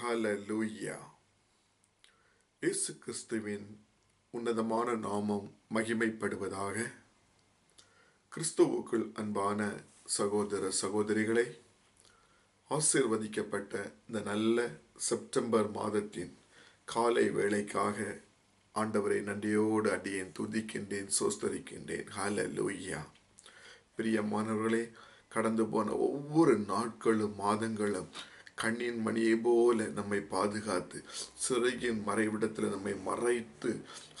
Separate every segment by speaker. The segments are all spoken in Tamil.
Speaker 1: ஹலலூயா இயேசு கிறிஸ்துவின் உன்னதமான நாமம் மகிமைப்படுவதாக கிறிஸ்துவுக்குள் அன்பான சகோதர சகோதரிகளை ஆசிர்வதிக்கப்பட்ட இந்த நல்ல செப்டம்பர் மாதத்தின் காலை வேளைக்காக ஆண்டவரை நன்றியோடு அடியேன் துதிக்கின்றேன் சோஸ்தரிக்கின்றேன். ஹalleluya பிரியமானவர்களே கடந்து போன ஒவ்வொரு நாட்களும் மாதங்களும் கண்ணின் மணியை போல நம்மை பாதுகாத்து சிறையின் மறைவிடத்தில் நம்மை மறைத்து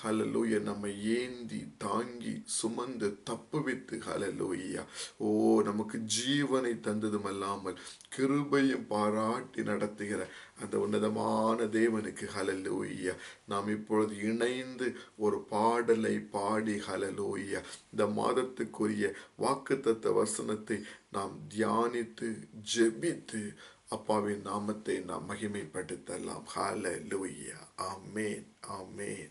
Speaker 1: ஹலலூய நம்மை ஏந்தி தாங்கி சுமந்து தப்புவித்து ஹலலூயா ஓ நமக்கு ஜீவனை தந்ததும் அல்லாமல் கிருபையும் பாராட்டி நடத்துகிற அந்த உன்னதமான தேவனுக்கு ஹலலூயா நாம் இப்பொழுது இணைந்து ஒரு பாடலை பாடி ஹலலூயா இந்த மாதத்துக்குரிய வாக்குத்தத்த வசனத்தை நாம் தியானித்து ஜெபித்து அப்பாவின் நாமத்தை நாம் மகிமைப்படுத்தலாம். ஹால லூயா ஆமேன் ஆமேன்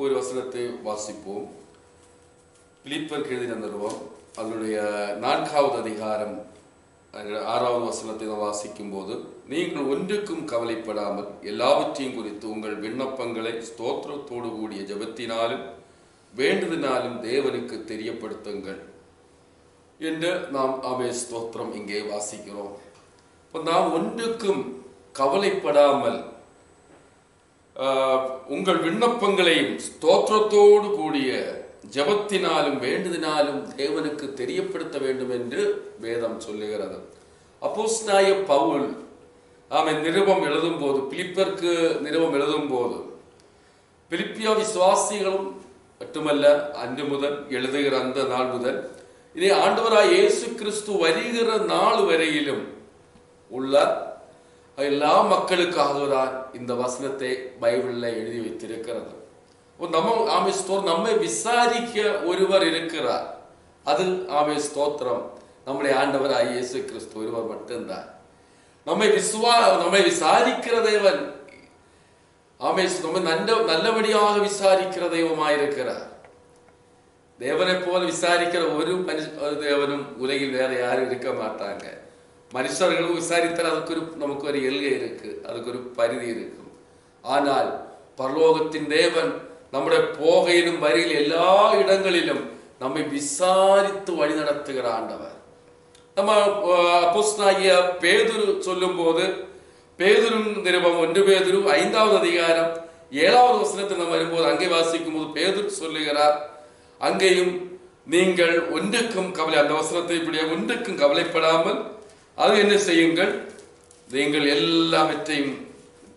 Speaker 2: ஒரு வசனத்தை வாசிப்போம். பிலிப்பர் எழுதின நிறுவம் அதனுடைய நான்காவது அதிகாரம் ஆறாவது வசனத்தை நான் வாசிக்கும் போது நீங்கள் ஒன்றுக்கும் கவலைப்படாமல் எல்லாவற்றையும் குறித்து உங்கள் விண்ணப்பங்களை ஸ்தோத்திரத்தோடு கூடிய ஜபத்தினாலும் வேண்டுதனாலும் தேவனுக்கு தெரியப்படுத்துங்கள் என்று நாம் அவை ஸ்தோத்திரம் இங்கே வாசிக்கிறோம். இப்போ நாம் ஒன்றுக்கும் கவலைப்படாமல் உங்கள் விண்ணப்பங்களையும் ஸ்தோத்திரத்தோடு கூடிய ஜபத்தினாலும் வேண்டுதினாலும் தேவனுக்கு தெரியப்படுத்த வேண்டும் என்று வேதம் சொல்லுகிறது. அப்போஸ்தாய பவுல் ஆமை நிருபம் எழுதும் போது பிலிப்பருக்கு நிருபம் எழுதும் போது பிலிப்பிய விசுவாசிகளும் மட்டுமல்ல அன்று முதல் எழுதுகிற அந்த நாள் முதல் இனி ஆண்டவராய் இயேசு கிறிஸ்து வருகிற நாள் வரையிலும் உள்ள எல்லா மக்களுக்காகதான் இந்த வசனத்தை பைபிளில் எழுதி வைத்திருக்கிறது. நம்ம ஆமை ஸ்தோர் நம்மை விசாரிக்க ஒருவர் இருக்கிறார். அது ஆமை ஸ்தோத்திரம். நம்முடைய ஆண்டவர் இயேசு கிறிஸ்து ஒருவர் மட்டும்தான். நம்மை விசுவா நம்மை விசாரிக்கிற தேவன். ஆமை நம்ம நல்ல நல்லபடியாக விசாரிக்கிற தெய்வமாயிருக்கிறார். தேவனை போல விசாரிக்கிற ஒரு மனுஷ தேவனும் உலகில் வேற யாரும் இருக்க மாட்டாங்க. மனுஷர்களும் விசாரித்தால் அதுக்கு ஒரு நமக்கு ஒரு எல்கை இருக்கு அதுக்கு ஒரு பரிதி இருக்கும். ஆனால் பரலோகத்தின் தேவன் நம்முடைய போகையிலும் வரியில் எல்லா இடங்களிலும் நம்மை விசாரித்து வழி நடத்துகிற ஆண்டவர். நம்ம அப்போஸ்னாகிய பேதுரு சொல்லும் போது பேதுரும் நிருபம் ஒன்று பேதுரு ஐந்தாவது அதிகாரம் ஏழாவது வசனத்தில் நம்ம வரும்போது அங்கே வாசிக்கும் போது பேதுரு சொல்லுகிறார் அங்கேயும் நீங்கள் ஒன்றுக்கும் கவலை அந்த வசனத்தை இப்படியே ஒன்றுக்கும் கவலைப்படாமல் அது என்ன செய்யுங்கள்? நீங்கள் எல்லாவற்றையும்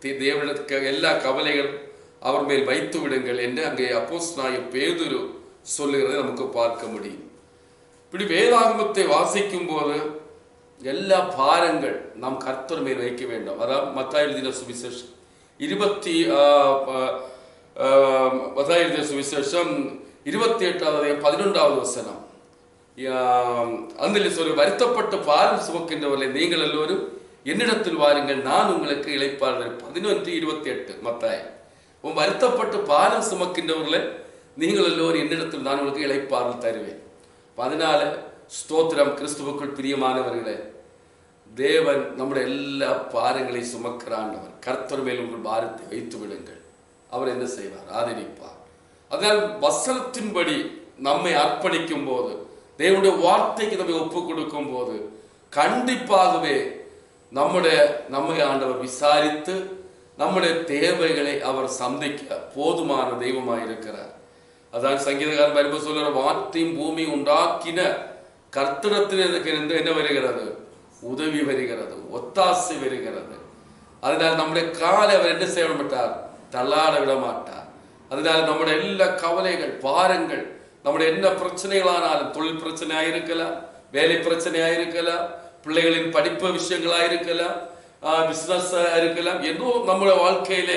Speaker 2: தே- தேவனுக்கு எல்லா கவலைகளும் அவர் மேல் வைத்து விடுங்கள் என்று அங்கே அப்போஸ் நாய பேதுரு சொல்லுகிறதை நமக்கு பார்க்க முடியும். இப்படி வேதாகமத்தை வாசிக்கும் போது எல்லா பாரங்கள் நாம் கர்த்தர் மேல் வைக்க வேண்டும். அதாவது மத்தாய் எழுதின சுவிசேஷம். இருபத்தி மத்தாய் எழுதின சுவிசேஷம் இருபத்தி எட்டாவது பதினொன்றாவது வசனம். அதில் சொல்லி வருத்தப்பட்டு பாரம் சுமக்கின்றவர்களை நீங்கள் எல்லோரும் என்னிடத்தில் வாருங்கள். நான் உங்களுக்கு இழைப்பார்கள் பதினொன்று இருபத்தி எட்டு மத்தாய். உன் வருத்தப்பட்டு பாரம் சுமக்கின்றவர்களை நீங்கள் எல்லோரும் என்னிடத்தில் நான் உங்களுக்கு இழைப்பார்கள் தருவேன். அதனால ஸ்தோத்திரம் கிறிஸ்துவுக்குள் பிரியமானவர்களே தேவன் நம்முடைய எல்லா பாரங்களையும் சுமக்கிறாண்டவர் கர்த்தர் மேல் உங்கள் பாரத்தை வைத்து விடுங்கள். அவர் என்ன செய்வார்? ஆதரிப்பார். அதனால் வசனத்தின்படி நம்மை அர்ப்பணிக்கும் போது தேவனுடைய வார்த்தைக்கு நம்மை ஒப்பு கொடுக்கும் போது கண்டிப்பாகவே நம்முடைய நம்மை ஆண்டவர் விசாரித்து நம்முடைய தேவைகளை அவர் சந்திக்க போதுமான தெய்வமாக இருக்கிறார். அதான் சங்கீதக்காரன் பரிபு சொல்லுற வார்த்தையும் பூமி உண்டாக்கின கர்த்தனத்தில் எனக்கு என்ன- வருகிறது? உதவி வருகிறது ஒத்தாசை வருகிறது. அதனால் நம்முடைய காலை அவர் என்ன செய்ய மாட்டார் தள்ளாட விட மாட்டார் அதனால் நம்முடைய எல்லா கவலைகள் பாரங்கள் நம்முடைய என்ன பிரச்சனைகளானாலும் தொழில் பிரச்சனையாக இருக்கலாம் வேலை பிரச்சனையாக இருக்கலாம் பிள்ளைகளின் படிப்பு விஷயங்களாக இருக்கலாம் பிஸ்னஸாக இருக்கலாம் ஏதோ நம்முடைய வாழ்க்கையில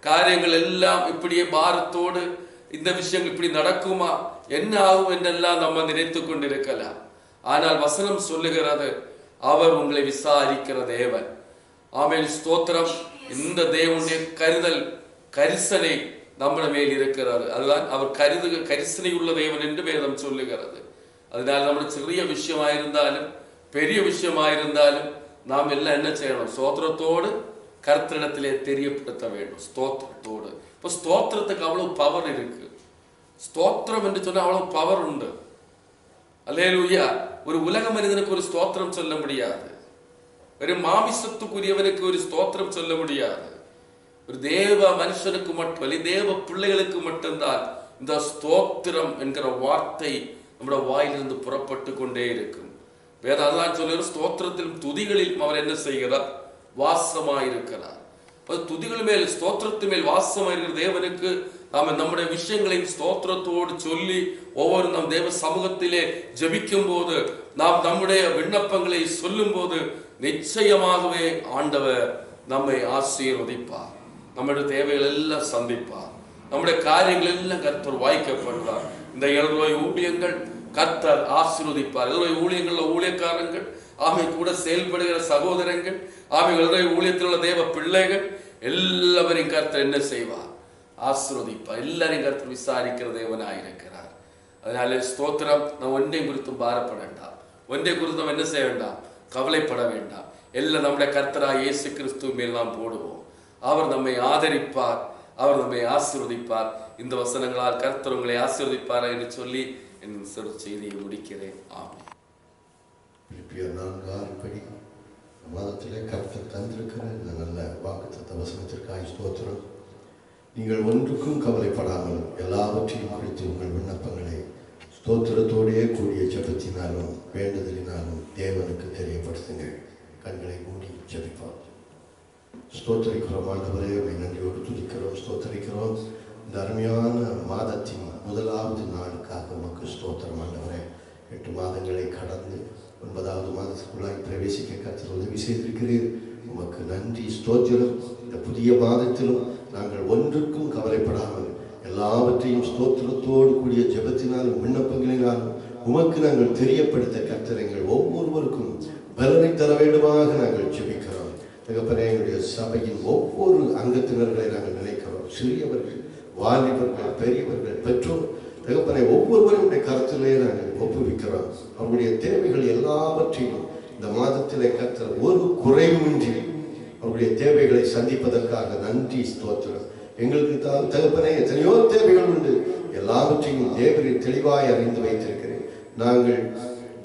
Speaker 2: காரியங்கள் எல்லாம் இப்படியே பாரத்தோடு இந்த விஷயங்கள் இப்படி நடக்குமா என்ன ஆகும் என்றெல்லாம் நம்ம நினைத்து கொண்டிருக்கலாம் ஆனால் வசனம் சொல்லுகிறது அவர் உங்களை விசாரிக்கிற தேவன். ஆமென். ஸ்தோத்திரம். இந்த தேவனுடைய கருதல் கரிசனை நம்ம மேல் இருக்கிறார். அதுதான் அவர் கருது கரிசனை உள்ள தேவன் என்று வேதம் சொல்லுகிறது. அதனால் நம்ம சிறிய விஷயமாயிருந்தாலும் பெரிய விஷயமாயிருந்தாலும் நாம் எல்லாம் என்ன செய்யணும்? ஸ்தோத்திரத்தோடு கர்த்தரிடத்திலே தெரியப்படுத்த வேண்டும். ஸ்தோத்திரத்தோடு. இப்போ ஸ்தோத்திரத்துக்கு அவ்வளவு பவர் இருக்கு. ஸ்தோத்திரம் என்று சொன்னால் அவ்வளவு பவர் உண்டு. அல்லேலூயா. ஒரு உலக மனிதனுக்கு ஒரு ஸ்தோத்திரம் சொல்ல முடியாது. ஒரு மாமிசத்துக்குரியவனுக்கு ஒரு ஸ்தோத்திரம் சொல்ல முடியாது. ஒரு தேவ மனுஷனுக்கு மட்டும் வழி தேவ பிள்ளைகளுக்கு மட்டும்தான் இந்த ஸ்தோத்திரம் என்கிற வார்த்தை நம்முடைய வாயிலிருந்து புறப்பட்டு கொண்டே இருக்கும். வேற அதான் சொல்லுகிற ஸ்தோத்திரத்திலும் துதிகளில் அவர் என்ன செய்கிறார்? வாசமாயிருக்கிறார். அப்ப துதிகள் மேல் ஸ்தோத்திரத்து மேல் வாசமாயிருக்கிற தேவனுக்கு நாம நம்முடைய விஷயங்களையும் ஸ்தோத்திரத்தோடு சொல்லி ஒவ்வொரு நம் தேவ சமூகத்திலே ஜபிக்கும் போது நாம் நம்முடைய விண்ணப்பங்களை சொல்லும் போது நிச்சயமாகவே ஆண்டவர் நம்மை ஆசீர்வதிப்பார். நம்முடைய தேவைகள் எல்லாம் சந்திப்பார். நம்முடைய காரியங்கள் எல்லாம் கர்த்தர் வாய்க்கப்படுவார். இந்த எழுநூறு ஊழியங்கள் கர்த்தர் ஆசீர்வதிப்பார். எழுநூறு ஊழியங்கள்ல ஊழியக்காரங்கள் ஆமை கூட செயல்படுகிற சகோதரங்கள் ஆமை எழுநூறு ஊழியத்தில் உள்ள தேவ பிள்ளைகள் எல்லாவரையும் கர்த்தர் என்ன செய்வார்? ஆசீர்வதிப்பார். எல்லாரையும் கர்த்தர் விசாரிக்கிற தேவனாக இருக்கிறார். அதனால ஸ்தோத்திரம். நான் ஒன்றை குறித்தும் பாரப்பட வேண்டாம். ஒன்றை குறித்தும் என்ன செய்ய வேண்டாம்? கவலைப்பட வேண்டாம். எல்லாம் நம்முடைய கர்த்தராக இயேசு கிறிஸ்து மேல் நாம் போடுவோம். அவர் நம்மை ஆதரிப்பார். அவர் நம்மை ஆசீர்வதிப்பார். இந்த வசனங்களால் கர்த்தர் உங்களை ஆசீர்வதிப்பார் என்று சொல்லி என் சிறு செய்தியை முடிக்கிறேன். ஆமென்.
Speaker 3: பிலிப்பியர் நான்கு ஆறு படி மாதத்திலே கர்த்தர் தந்திருக்கிற இந்த நல்ல வாக்குத்தத்த வசனத்திற்காக ஸ்தோத்திரம். நீங்கள் ஒன்றுக்கும் கவலைப்படாமல் எல்லாவற்றையும் குறித்து உங்கள் விண்ணப்பங்களை ஸ்தோத்திரத்தோடையே கூடிய ஜெபத்தினாலும் வேண்டுதலினாலும் தேவனுக்கு தெரியப்படுத்துங்கள். கண்களை மூடி ஜபிப்பார் ஸ்தோத்தரிக்கிறோம் ஆண்டவரே உம்மை நன்றியோடு துதிக்கிறோம் ஸ்தோத்தரிக்கிறோம் இந்த அருமையான மாதத்தின் முதலாவது நாளுக்காக உமக்கு ஸ்தோத்திரம் ஆண்டவரே எட்டு மாதங்களை கடந்து ஒன்பதாவது மாதத்துக்குள்ளாய் பிரவேசிக்க கர்த்தர் உதவி செய்திருக்கிறீர் உமக்கு நன்றி ஸ்தோத்திரம் இந்த புதிய மாதத்திலும் நாங்கள் ஒன்றுக்கும் கவலைப்படாமல் எல்லாவற்றையும் ஸ்தோத்திரத்தோடு கூடிய ஜெபத்தினாலும் விண்ணப்பங்களினாலும் உமக்கு நாங்கள் தெரியப்படுத்த கத்திரங்கள் எங்கள் ஒவ்வொருவருக்கும் பலனை தர வேண்டுமாக நாங்கள் ஜெபிக்கிறோம் தகப்பனே எங்களுடைய சபையின் ஒவ்வொரு அங்கத்தினர்களை நாங்கள் நினைக்கிறோம். சிறியவர்கள் வாலிபர்கள் பெரியவர்கள் பெற்றோர் தகப்பனை ஒவ்வொருவருடைய கருத்திலே நாங்கள் ஒப்புவிக்கிறோம். அவருடைய தேவைகள் எல்லாவற்றையும் இந்த மாதத்திலே கர்த்தர் ஒரு குறைவுமின்றி அவருடைய தேவைகளை சந்திப்பதற்காக நன்றி ஸ்தோத்திரம். எங்களுக்கு தான் தகப்பனே எத்தனையோ தேவைகள் உண்டு. எல்லாவற்றையும் தேவரின் தெளிவாய் அறிந்து வைத்திருக்கிறேன். நாங்கள்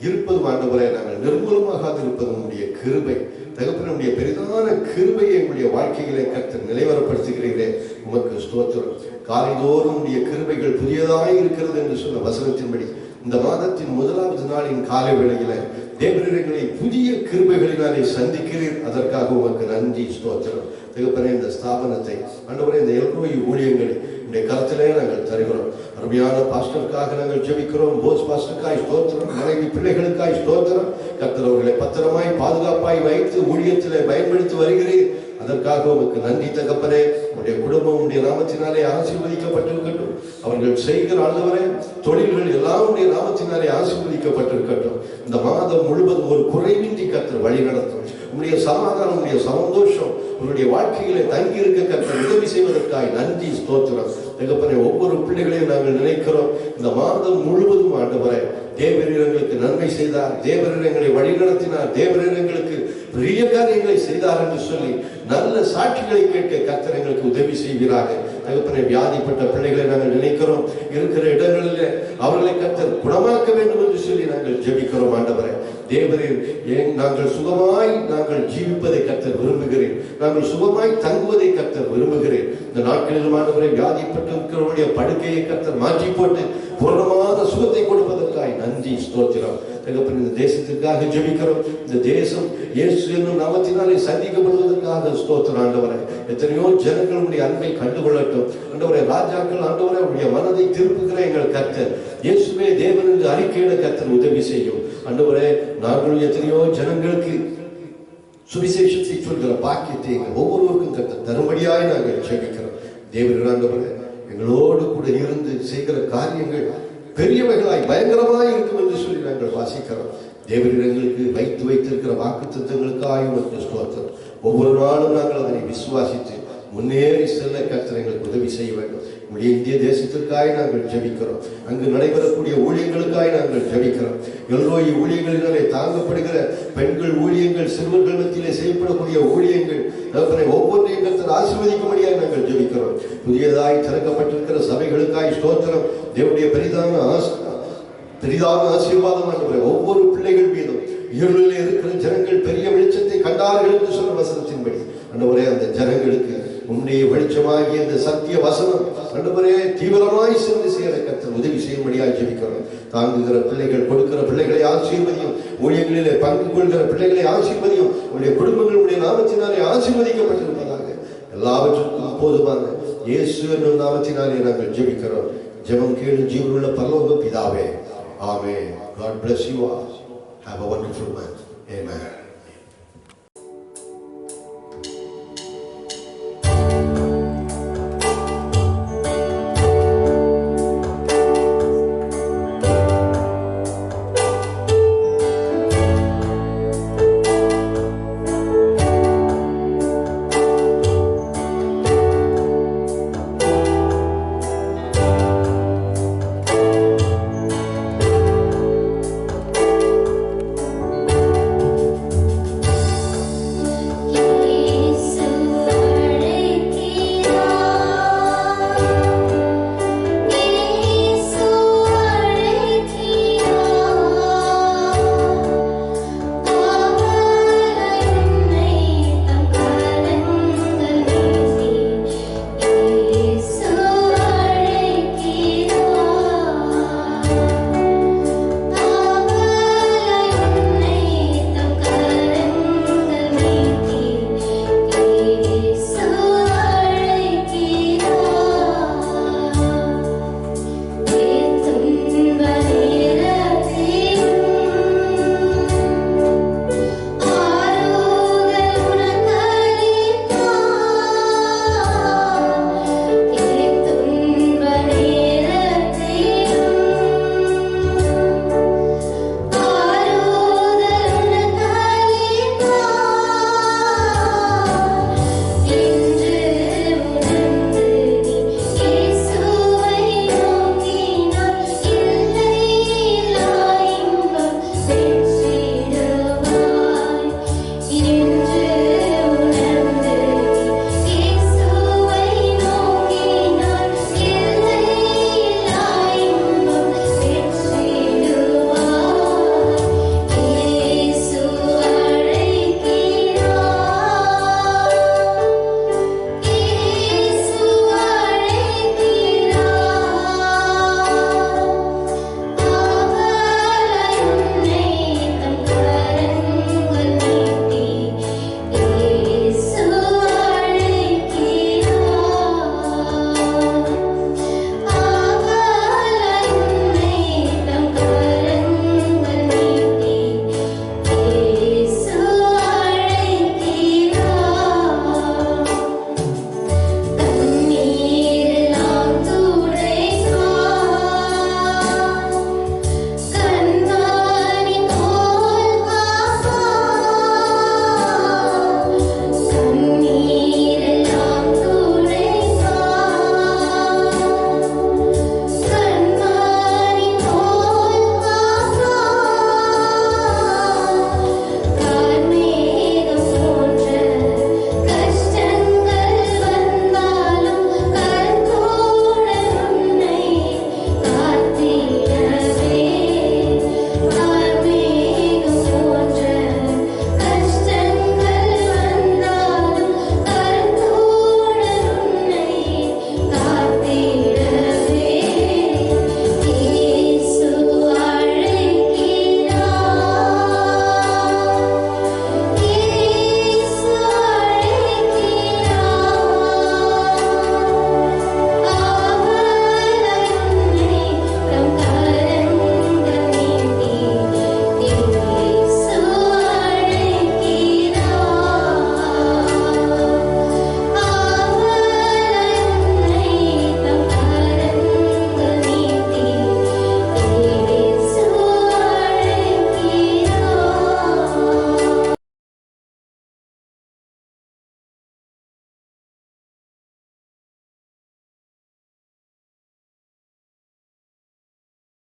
Speaker 3: இருப்பதும் ஆண்டவரே நாங்கள் நிர்மூலமாக இருப்பது உங்களுடைய கிருபை. தகப்பனுடைய பெரிதான கிருபையை எங்களுடைய வாழ்க்கைகளை கற்று நிலைவரப்படுத்துகிறீர்களே உமக்கு ஸ்தோத்திரம். காலைதோறும் உடைய கிருபைகள் புதியதாக இருக்கிறது என்று சொன்ன வசனத்தின்படி இந்த மாதத்தின் முதலாவது நாளின் காலை வேளையில தேவரிடங்களை புதிய கிருபைகளினாலே சந்திக்கிறீர். அதற்காக உமக்கு நன்றி ஸ்தோத்திரம். தகப்பனே இந்த ஸ்தாபனத்தை ஆண்டவரே இந்த எல்ரோய் ஊழியங்களை உடைய கருத்திலே நாங்கள் தருகிறோம். அருமையான பாஸ்டருக்காக நாங்கள் ஜெபிக்கிறோம். போஸ் பாஸ்டருக்காய் ஸ்தோத்திரம். மனைவி பிள்ளைகளுக்காய் ஸ்தோத்திரம். கத்திரவர்களை பத்திரமாய் பாதுகாப்பாய் வைத்து ஊழியத்திலே பயன்படுத்தி வருகிறீர். அதற்காக உமக்கு நன்றி தகப்பனே. உடைய குடும்பம் உடைய நாமத்தினாலே ஆசீர்வதிக்கப்பட்டிருக்கட்டும். அவர்கள் செய்கிற ஆண்டவரே தொழில்கள் எல்லாம் உடைய நாமத்தினாலே ஆசீர்வதிக்கப்பட்டிருக்கட்டும். இந்த மாதம் முழுவதும் ஒரு குறைவின்றி கத்திர வழி நடத்தும் உங்களுடைய சமாதானம் உங்களுடைய சந்தோஷம் உங்களுடைய வாழ்க்கையிலே தங்கி இருக்க கற்ற உதவி செய்வதற்காய் நன்றி ஸ்தோத்திரம். தகப்பனே ஒவ்வொரு பிள்ளைகளையும் நாங்கள் நினைக்கிறோம். இந்த மாதம் முழுவதும் ஆண்டவரே தேவரீர் எங்களுக்கு நன்மை செய்தார். தேவரீர் எங்களை வழிநடத்தினார். தேவரீர் எங்களுக்கு பெரிய காரியங்களை செய்தார் என்று சொல்லி நல்ல சாட்சிகளை கேட்க கர்த்தர் எங்களுக்கு உதவி செய்கிறார்கள் தகப்பனை வியாதிப்பட்ட பிள்ளைகளை நாங்கள் நினைக்கிறோம். இருக்கிற இடங்களில் அவர்களை கத்தர் குணமாக்க வேண்டும் என்று சொல்லி நாங்கள் ஜெபிக்கிறோம் ஆண்டவரை. தேவரீர் ஏன் நாங்கள் சுகமாய் நாங்கள் ஜீவிப்பதை கத்தர் விரும்புகிறேன். நாங்கள் சுகமாய் தங்குவதை கத்தர் விரும்புகிறேன். இந்த நாட்களில் ஆண்டவரை வியாதிப்பட்டு இருக்கிறவருடைய படுக்கையை கத்தர் மாற்றி போட்டு பூர்ணமான சுகத்தை கொடுப்பதற்காய் நன்றி ஸ்தோத்திரம். தகப்பன் இந்த தேசத்திற்காக ஜெபிக்கிறோம். இந்த தேசம் இயேசு என்னும் நாமத்தினாலே சந்திக்கப்படுவதற்காக ஸ்தோத்திரம் ஆண்டவரை. எத்தனையோ ஜனங்கள் உடைய அன்பை கண்டுகொள்ளட்டும். ஆண்டவரை ராஜாக்கள் ஆண்டவரை உடைய மனதை திருப்புகிற எங்கள் கர்த்தர். இயேசுவே தேவன் என்று அறிக்கையிட கர்த்தர் உதவி செய்யும். ஆண்டவரே நாங்களும் எத்தனையோ ஜனங்களுக்கு சுவிசேஷத்தை சொல்கிற பாக்கியத்தை எங்கள் ஒவ்வொருவருக்கும் கத்த தரும்படியாய் நாங்கள் ஜெபிக்கிறோம். தேவர்கள் ஆண்டவரே எங்களோடு கூட இருந்து செய்கிற காரியங்கள் பெரியவைகளாய் பயங்கரமாய் இருக்கும் என்று சொல்லி நாங்கள் வாசிக்கிறோம். தேவன் எங்களுக்கு வைத்து வைத்திருக்கிற வாக்கு தத்துவங்களுக்காய் உனக்கு ஸ்தோத்திரம். ஒவ்வொரு நாளும் நாங்கள் அதனை விசுவாசித்து முன்னேறி செல்ல கர்த்தர் எங்களுக்கு உதவி செய்ய வேண்டும். நம்முடைய இந்திய தேசத்திற்காய் நாங்கள் ஜபிக்கிறோம். அங்கு நடைபெறக்கூடிய ஊழியங்களுக்காய் நாங்கள் ஜபிக்கிறோம். எல்லோய் ஊழியங்களினாலே தாங்கப்படுகிற பெண்கள் ஊழியங்கள் சிறுவர்கள் மத்தியிலே செய்யப்படக்கூடிய ஊழியங்கள் ஒவ்வொன்றையும் கருத்தர் ஆசிர்வதிக்கும்படியாக நாங்கள் ஜபிக்கிறோம். புதியதாய் திறக்கப்பட்டிருக்கிற பெரிதான பெரிதான ஆசீர்வாதம் ஆண்டவரே ஒவ்வொரு பிள்ளைகள் மீதும் இருளில் இருக்கிற ஜனங்கள் பெரிய வெளிச்சத்தை கண்டார்கள் என்று சொன்ன வசனத்தின்படி. ஆண்டவரே அந்த ஜனங்களுக்கு உன்னுடைய வெளிச்சமாகிய அந்த சத்திய வசனம் ஆண்டவரே தீவிரமாய் சென்று சேர கர்த்தர் உதவி செய்யும்படியாக ஜெபிக்கிறோம். தாங்குகிற பிள்ளைகள் கொடுக்கிற பிள்ளைகளை ஆசீர்வதியும் ஊழியர்களிலே பங்கு கொள்கிற பிள்ளைகளை ஆசீர்வதியும் உங்களுடைய குடும்பங்களுடைய நாமத்தினாலே ஆசீர்வதிக்கப்பட்டிருப்பதாக எல்லாவற்றுக்கும் போதுமான இயேசு என்னும் நாமத்தினாலே நாங்கள் ஜெபிக்கிறோம். ஜெபம் கேளு ஜீவனுள்ள பரலோக பிதாவே ஆமென் God bless you all. Have a wonderful month. Amen.